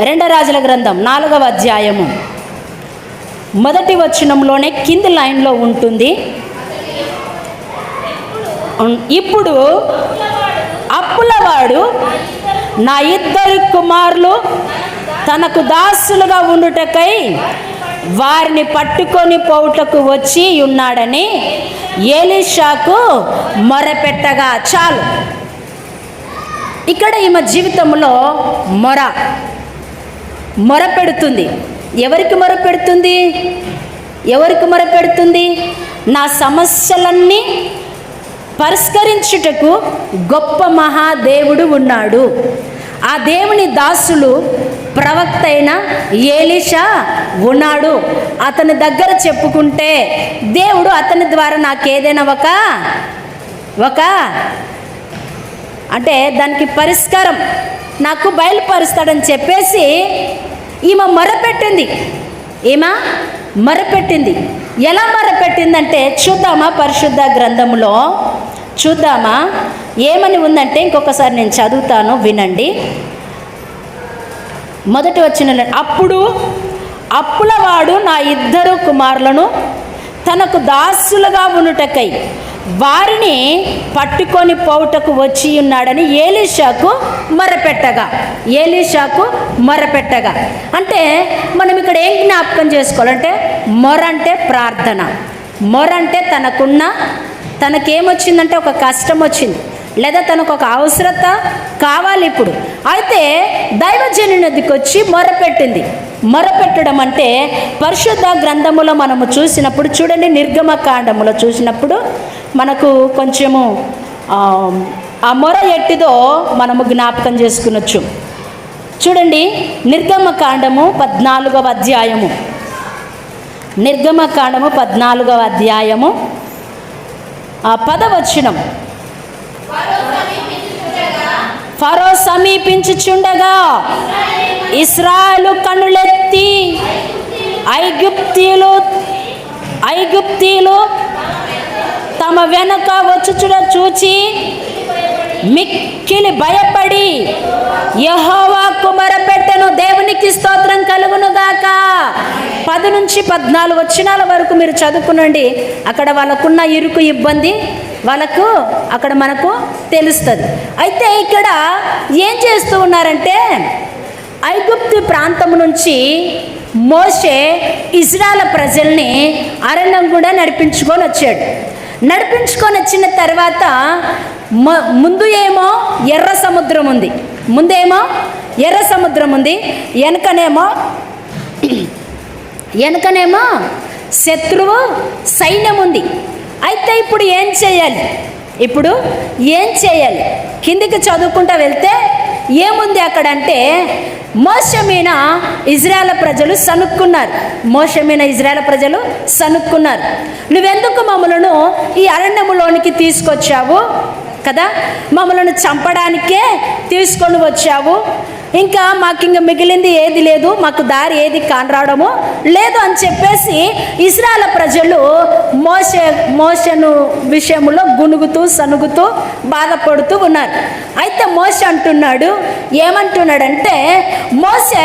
రెండో రాజుల గ్రంథం నాలుగవ అధ్యాయము. మొదటి వచనంలోనే కింది లైన్లో ఉంటుంది. ఇప్పుడు అప్పులవాడు నా ఇద్దరు కుమారులు తనకు దాసులుగా ఉండుటకై వారిని పట్టుకొని పోవుటకు వచ్చి ఉన్నాడని ఏలిషాకు మొరపెట్టగా చాలు. ఇక్కడ ఈమె జీవితంలో మొర. మొరపెడుతుంది. ఎవరికి మొరపెడుతుంది? ఎవరికి మొరపెడుతుంది? నా సమస్యలన్నీ పరిష్కరించుటకు గొప్ప మహాదేవుడు ఉన్నాడు. ఆ దేవుని దాసులు ప్రవక్త అయిన ఏలిషా ఉన్నాడు. అతని దగ్గర చెప్పుకుంటే దేవుడు అతని ద్వారా నాకేదైనా ఒక ఒక అంటే దానికి పరిష్కారం నాకు బయలుపరుస్తాడని చెప్పేసి ఈమె మరపెట్టింది. ఈమె మరపెట్టింది. ఎలా మరపెట్టిందంటే చూద్దామా పరిశుద్ధ గ్రంథంలో చూద్దామా? ఏమని ఉందంటే ఇంకొకసారి నేను చదువుతాను వినండి. మొదటి వచ్చిన అప్పుడు అప్పులవాడు నా ఇద్దరు కుమారులను తనకు దాసులుగా ఉండుటకై వారిని పట్టుకొని పోవుటకు వచ్చి ఉన్నాడని ఏలీషాకు మొరపెట్టగా. ఏలీషాకు మొరపెట్టగా. అంటే మనం ఇక్కడ ఏం జ్ఞాపకం చేసుకోవాలంటే మొర అంటే ప్రార్థన. మొర అంటే తనకున్న తనకేమొచ్చిందంటే ఒక కష్టం వచ్చింది లేదా తనకు ఒక అవసరత కావాలి ఇప్పుడు. అయితే దైవజనునిదికి వచ్చి మొరపెట్టింది. మొరపెట్టడం అంటే పరిశుద్ధ గ్రంథములో మనము చూసినప్పుడు చూడండి నిర్గమ కాండములో చూసినప్పుడు మనకు కొంచెము ఆ, ఆ మొర ఎట్టిదో మనము జ్ఞాపకం చేసుకునొచ్చు. చూడండి నిర్గమ కాండము పద్నాలుగవ అధ్యాయము. నిర్గమ కాండము పద్నాలుగవ అధ్యాయము ఆ పదవచనం. ఫరో సమీపించుచుండగా ఇస్రాయలు కన్నులెత్తి ఐగుప్తీలు ఐగుప్తీలు తమ వెనక వచ్చుచుడ చూచి మిక్కిలి భయపడి యహోవా నుంచి పద్నాలుగు వచ్చినాల వరకు మీరు చదువుకునండి అక్కడ వాళ్ళకున్న ఇరుకు ఇబ్బంది వాళ్ళకు అక్కడ మనకు తెలుస్తుంది. అయితే ఇక్కడ ఏం చేస్తూ ఉన్నారంటే ఐగుప్తు ప్రాంతం నుంచి మోసే ఇజ్రాయల్ ప్రజల్ని అరణ్యం కూడా నడిపించుకొని వచ్చాడు. నడిపించుకొని వచ్చిన తర్వాత మ- ముందు ఏమో ఎర్ర సముద్రం ఉంది. ముందేమో ఎర్ర సముద్రం ఉంది. వెనకనేమో వెనకనేమో శత్రువు సైన్యం ఉంది అయితే ఇప్పుడు ఏం చేయాలి? ఇప్పుడు ఏం చేయాలి? కిందికి చదువుకుంటూ వెళ్తే ఏముంది అక్కడ అంటే మోసమైన ఇజ్రాయల్ ప్రజలు సనుక్కున్నారు మోసమైన ఇజ్రాయల్ ప్రజలు సనుక్కున్నారు నువ్వెందుకు మమ్మలను ఈ అరణ్యములోనికి తీసుకొచ్చావు? కదా? మమ్మలను చంపడానికే తీసుకొని వచ్చావు? ఇంకా మాకు ఇంక మిగిలింది ఏది లేదు మాకు దారి ఏది కానరావడము లేదు అని చెప్పేసి ఇస్రాయల్ ప్రజలు మోస మోసను విషయంలో గునుగుతూ సనుగుతూ బాధపడుతూ ఉన్నారు. అయితే మోస అంటున్నాడు ఏమంటున్నాడంటే మోసే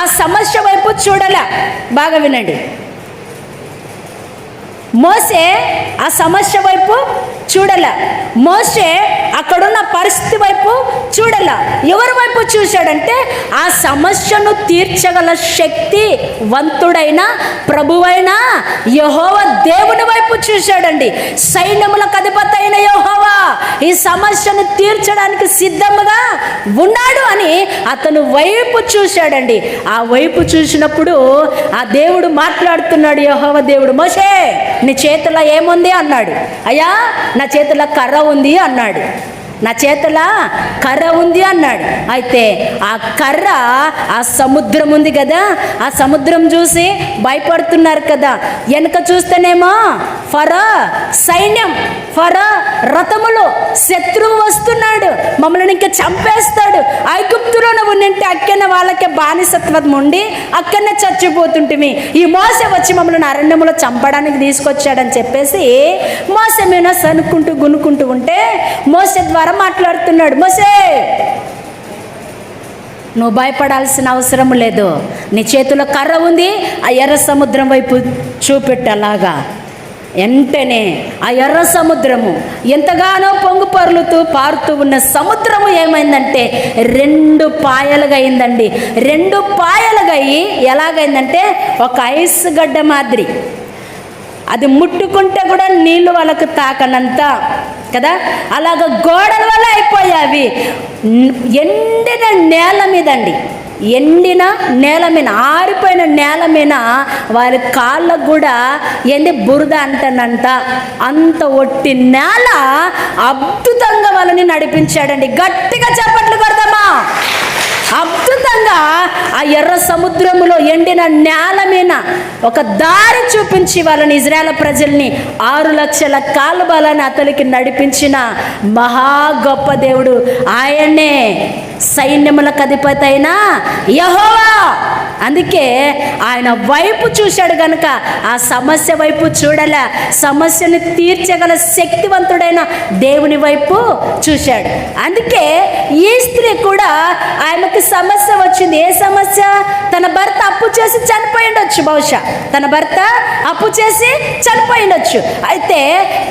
ఆ సమస్య వైపు చూడలే. బాగా వినండి. మోసే ఆ సమస్య వైపు చూడల. మోసే అక్కడున్న పరిస్థితి వైపు చూడల. ఎవరి వైపు చూశాడంటే ఆ సమస్యను తీర్చగల శక్తి వంతుడైన ప్రభువైన యహోవ దేవుని వైపు చూశాడండి. సైన్యములకు అధిపతి అయిన యహోవా ఈ సమస్యను తీర్చడానికి సిద్ధముగా ఉన్నాడు అని అతను వైపు చూశాడండి. ఆ వైపు చూసినప్పుడు ఆ దేవుడు మాట్లాడుతున్నాడు యహోవ దేవుడు మోషే నీ చేతిలో ఏముంది? అన్నాడు. అయ్యా నా చేతిలో కర్ర ఉంది అన్నాడు. నా చేతిలో కర్ర ఉంది అన్నాడు. అయితే ఆ కర్ర ఆ సముద్రం ఉంది కదా ఆ సముద్రం చూసి భయపడుతున్నారు కదా. వెనక చూస్తేనేమో ఫర సైన్యం ఫర రథములు శత్రువు వస్తున్నాడు. మమ్మల్ని ఇంకా చంపేస్తాడు. ఐగుప్తులో ఉన్నింటే అక్కనే వాళ్ళకే బానిసత్వం ఉండి అక్కడనే చచ్చిపోతుంటిమి. ఈ మోస వచ్చి మమ్మల్ని అరణ్యములో చంపడానికి తీసుకొచ్చాడని చెప్పేసి మోస మీద సనుక్కుంటూ గునుకుంటూ ఉంటే మోస ద్వారా మాట్లాడుతున్నాడు మోసే నువ్వు భయపడాల్సిన అవసరం లేదు. నీ చేతిలో కర్ర ఉంది ఆ ఎర్ర సముద్రం వైపు చూపెట్టు అలాగా వెంటనే ఆ ఎర్ర సముద్రము ఎంతగానో పొంగు పర్లుతూ పారుతూ ఉన్న సముద్రము ఏమైందంటే రెండు పాయలుగా అయిందండి. రెండు పాయలుగా అయ్యి ఎలాగైందంటే ఒక ఐస్ గడ్డ మాదిరి. అది ముట్టుకుంటే కూడా నీళ్ళు వాళ్ళకు తాకనంత కదా? అలాగ గోడల వల్ల అయిపోయావి. ఎండిన నేల మీదండి. ఎండిన నేల మీద ఆరిపోయిన నేల మీద వారి కాళ్ళకు కూడా ఏంది? బురద అంటనంట అంత ఒట్టి నేల అద్భుతంగా వాళ్ళని నడిపించాడండి. గట్టిగా చప్పట్లు కొడదామా? అద్భుతంగా ఆ ఎర్ర సముద్రములో ఎండిన నేల మీద ఒక దారి చూపించి వాళ్ళని ఇజ్రాయల్ ప్రజల్ని ఆరు లక్షల కాలుబలని అతనికి నడిపించిన మహా గొప్ప దేవుడు. ఆయనే సైన్యములకు అధిపతి అయినా యహోవా. అందుకే ఆయన వైపు చూశాడు గనుక ఆ సమస్య వైపు చూడలే. సమస్యను తీర్చగల శక్తివంతుడైన దేవుని వైపు చూశాడు. అందుకే ఈ స్త్రీ కూడా ఆమెకు సమస్య వచ్చింది. ఏ సమస్య? తన భర్త అప్పు చేసి చనిపోయి ఉండొచ్చు బహుశా. తన భర్త అప్పు చేసి చనిపోయి ఉండొచ్చు. అయితే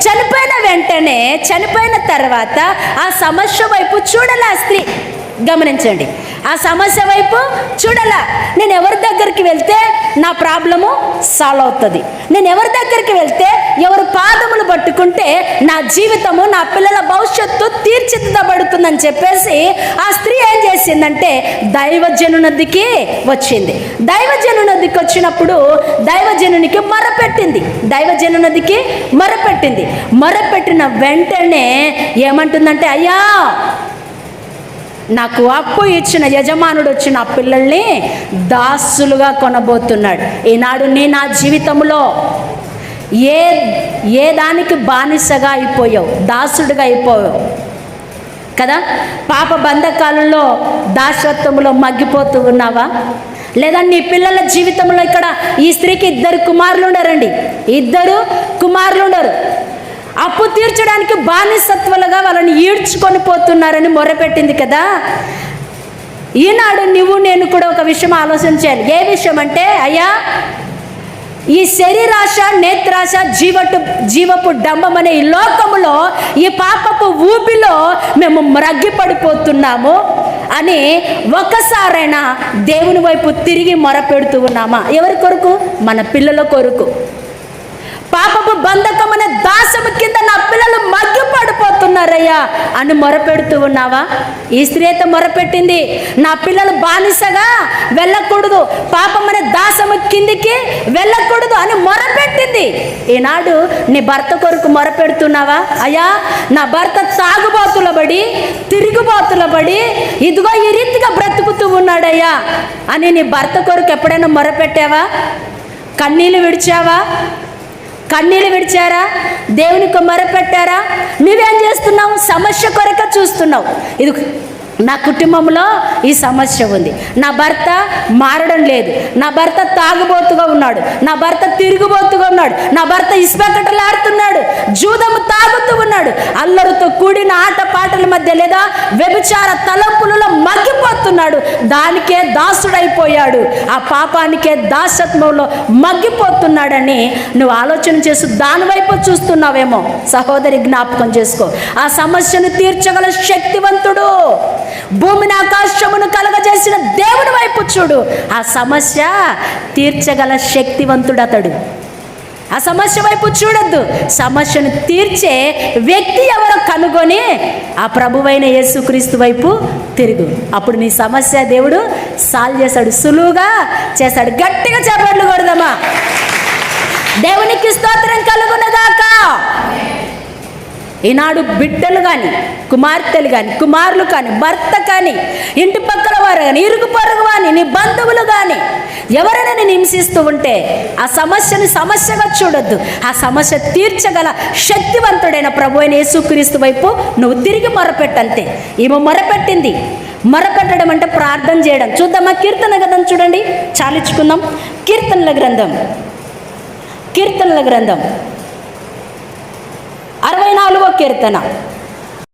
చనిపోయిన వెంటనే చనిపోయిన తర్వాత ఆ సమస్య వైపు చూడలే ఆ స్త్రీ. గమనించండి. ఆ సమస్య వైపు చూడాలా. నేను ఎవరి దగ్గరికి వెళ్తే నా ప్రాబ్లము సాల్వ్ అవుతుంది. నేను ఎవరి దగ్గరికి వెళ్తే ఎవరు పాదములు పట్టుకుంటే నా జీవితము నా పిల్లల భవిష్యత్తు తీర్చిదిద్దబడుతుందని చెప్పేసి ఆ స్త్రీ ఏం చేసిందంటే దైవజనునదికి వచ్చింది. దైవజనునదికి వచ్చినప్పుడు దైవజనునికి మరపెట్టింది. దైవజనునదికి మరపెట్టింది. మరపెట్టిన వెంటనే ఏమంటుందంటే అయ్యా నాకు అప్పు ఇచ్చిన యజమానుడు వచ్చిన ఆ పిల్లల్ని దాసులుగా కొనబోతున్నాడు. ఈనాడు నీ నా జీవితంలో ఏ ఏ దానికి బానిసగా అయిపోయావు? దాసుడుగా అయిపోయావు. కదా? పాప బంధకాలలో దాసత్వంలో మగ్గిపోతూ ఉన్నావా? లేదా నీ పిల్లల జీవితంలో ఇక్కడ ఈ స్త్రీకి ఇద్దరు కుమారులు ఉండరండి. ఇద్దరు కుమారులు ఉండరు. అప్పు తీర్చడానికి బానిసత్వలుగా వాళ్ళని ఈడ్చుకొని పోతున్నారని మొరపెట్టింది కదా. ఈనాడు నువ్వు నేను కూడా ఒక విషయం ఆలోచించాను ఏ విషయం అంటే అయ్యా ఈ శరీరాశ నేత్రాశ జీవటు జీవపు డంబం అనే ఈ లోకములో ఈ పాపపు ఊపిలో మేము మ్రగ్గిపడిపోతున్నాము అని ఒకసారైనా దేవుని వైపు తిరిగి మొరపెడుతూ ఉన్నామా? ఎవరి కొరకు? మన పిల్లల కొరకు. పాపపు బంధకం అనే దాసము కింద నా పిల్లలు మగ్గి పడిపోతున్నారయ్యా అని మొరపెడుతూ ఉన్నావా? ఈ స్త్రీ అయితే మొరపెట్టింది. నా పిల్లలు బానిసగా వెళ్ళకూడదు. పాపం అనే దాసము కిందికి వెళ్ళకూడదు అని మొరపెట్టింది. ఈనాడు నీ భర్త కొరకు మొరపెడుతున్నావా? అయ్యా నా భర్త తాగుబోతుల బడి తిరుగుబోతుల బడి ఇదిగో ఈ రీతిగా బ్రతుకుతూ ఉన్నాడయ్యా అని నీ భర్త కొరకు ఎప్పుడైనా మొరపెట్టావా? కన్నీళ్ళు విడిచావా? కన్నీళ్ళు విడిచారా? దేవునికి మొరపెట్టారా? నువ్వేం చేస్తున్నావు? సమస్య కొరక చూస్తున్నావు. ఇది నా కుటుంబంలో ఈ సమస్య ఉంది. నా భర్త మారడం లేదు. నా భర్త తాగుబోతుగా ఉన్నాడు. నా భర్త తిరుగుబోతుగా ఉన్నాడు. నా భర్త ఇసుపెక్కటలాడుతున్నాడు జూదము తాగుతూ ఉన్నాడు. అల్లరితో కూడిన ఆటపాటల మధ్య లేదా వ్యభిచార తలంపులలో మగ్గిపోతున్నాడు. దానికే దాసుడైపోయాడు. ఆ పాపానికే దాసత్వంలో మగ్గిపోతున్నాడని నువ్వు ఆలోచన చేస్తూ దాని వైపు చూస్తున్నావేమో. సహోదరి జ్ఞాపకం చేసుకో. ఆ సమస్యను తీర్చగల శక్తివంతుడు. భూమిని ఆకాశమును కలగజేసిన దేవుని వైపు చూడు. ఆ సమస్య తీర్చగల శక్తివంతుడు అతడు. ఆ సమస్య వైపు చూడొద్దు. సమస్యను తీర్చే వ్యక్తి ఎవరో కనుగొని ఆ ప్రభువైన యేసుక్రీస్తు వైపు తిరుగు. అప్పుడు నీ సమస్య దేవుడు సాల్వ్ చేశాడు. సులువుగా చేశాడు. గట్టిగా చేపట్లు కొడదామా? దేవునికి స్తోత్రం కలుగునగాక ఈనాడు బిడ్డలు కానీ కుమార్తెలు కానీ కుమారులు కానీ భర్త కానీ ఇంటి పక్కల వారు కానీ ఇరుగు పొరుగు కానీ నీ బంధువులు కానీ ఎవరైనా నేను హింసిస్తూ ఉంటే ఆ సమస్యని సమస్యగా చూడొద్దు. ఆ సమస్య తీర్చగల శక్తివంతుడైన ప్రభు అయిన యేసుక్రీస్తు వైపు నువ్వు తిరిగి మొరపెట్టంతే. ఈమె మొరపెట్టింది. మొరపెట్టడం అంటే ప్రార్థన చేయడం. చూద్దామా కీర్తన గ్రంథం చూడండి. చాలించుకుందాం. కీర్తనల గ్రంథం. కీర్తనల గ్రంథం. అరవై నాలుగో కీర్తన.